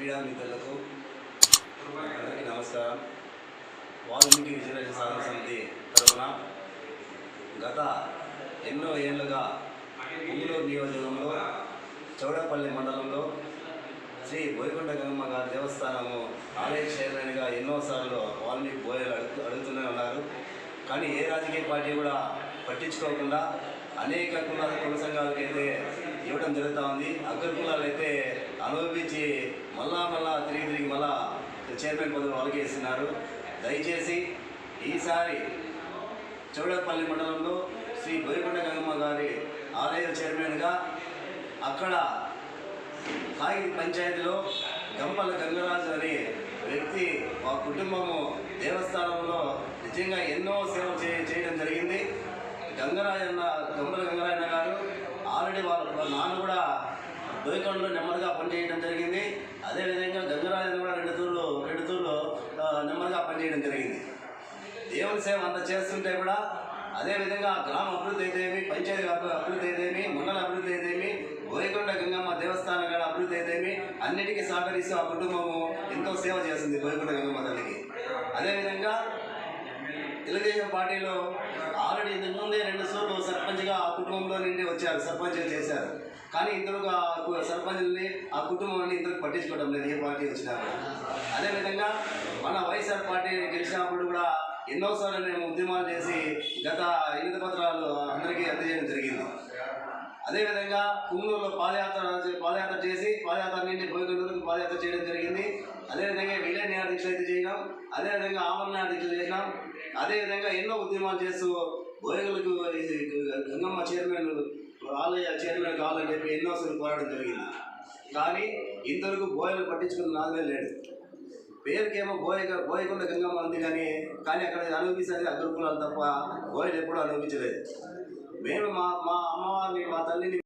క్రీడా మిత్రులకు అందరికీ నమస్కారం. వాల్మీకి రిజర్వేషన్ సాధన సమితి తరఫున గత ఎన్నో ఏళ్ళుగా పుంగళూరు నియోజకంలో చౌడపల్లి మండలంలో శ్రీ బోయకొండ గంగమ్మ గారి దేవస్థానము ఆలయ చైర్మన్గా ఎన్నోసార్లు వాల్మీకి బోయలు అడుగు అడుగుతూనే ఉన్నారు. కానీ ఏ రాజకీయ పార్టీ కూడా పట్టించుకోకుండా అనేక కుల కుల సంఘాలకు అయితే ఇవ్వడం జరుగుతూ ఉంది. అగ్ర కులాలు అయితే అనుభవించి మళ్ళా మళ్ళా తిరిగి తిరిగి మళ్ళా చైర్మన్ పదవి వాళ్ళకి దయచేసి ఈసారి చౌడపల్లి మండలంలో శ్రీ బోయకొండ గంగమ్మ గారి ఆలయ చైర్మన్గా అక్కడ కాగి పంచాయతీలో గంపల గంగరాజు అనే వ్యక్తి మా కుటుంబము దేవస్థానంలో నిజంగా ఎన్నో సేవలు చే చేయడం జరిగింది. గంగరాజన్న గంపల గంగరాజన్న గారు ఆల్రెడీ వాళ్ళ వాళ్ళ నాన్న కూడా దోయకొండలో నెమ్మదిగా పనిచేయడం జరిగింది. అదేవిధంగా గంగరాజు కూడా రెండు తూర్లు రెండు తూర్లు నెమ్మదిగా పనిచేయడం జరిగింది. దేవుని సేవ అంత చేస్తుంటే కూడా అదేవిధంగా గ్రామ అభివృద్ధి అయితేమి పంచాయతీ అభివృద్ధి అయితేమి మండల అభివృద్ధి అయితేమి బోయకొండ గంగమ్మ దేవస్థానం కాడ అభివృద్ధి అయితేమి అన్నిటికీ సహకరిస్తూ ఆ కుటుంబము ఎంతో సేవ చేస్తుంది బోయకొండ గంగమ్మ తల్లికి. అదేవిధంగా తెలుగుదేశం పార్టీలో ఆల్రెడీ ఇంతకు ముందే రెండు సార్లు సర్పంచ్గా ఆ కుటుంబంలో నుండి వచ్చారు సర్పంచ్ చేశారు. కానీ ఇంతకు ఆ సర్పంచ్ని ఆ కుటుంబాన్ని ఇంతకు పట్టించుకోవడం లేదు ఏ పార్టీ వచ్చినా అదేవిధంగా మన వైఎస్ఆర్ పార్టీ గెలిచినప్పుడు కూడా ఎన్నోసార్లు మేము ఉద్యమాలు చేసి గత ఎన్నిక పత్రాలు అందరికీ అందజేయడం జరిగింది. అదేవిధంగా కుంగూరులో పాదయాత్ర పాదయాత్ర చేసి పాదయాత్ర చేయడం జరిగింది. అదేవిధంగా విలయ దీక్ష అయితే చేయడం అదేవిధంగా ఆమరణ దీక్షలు చేసినాం అదేవిధంగా ఎన్నో ఉద్యమాలు చేస్తూ బోయగులకు ఇది గంగమ్మ చైర్మన్ ఆలయ చైర్మన్ కావాలని చెప్పి ఎన్నోసార్లు పోరాటం జరిగింది. కానీ ఇంతవరకు బోయలు పట్టించుకున్న నాదే లేడు. పేరుకేమో బోయ బోయకొండ గంగమ్మ ఉంది కానీ కానీ అక్కడ అనుభవించేది అగ్రకులాలు తప్ప బోయలు ఎప్పుడూ అనుభవించలేదు. మేము మా మా అమ్మవారిని మా తల్లిని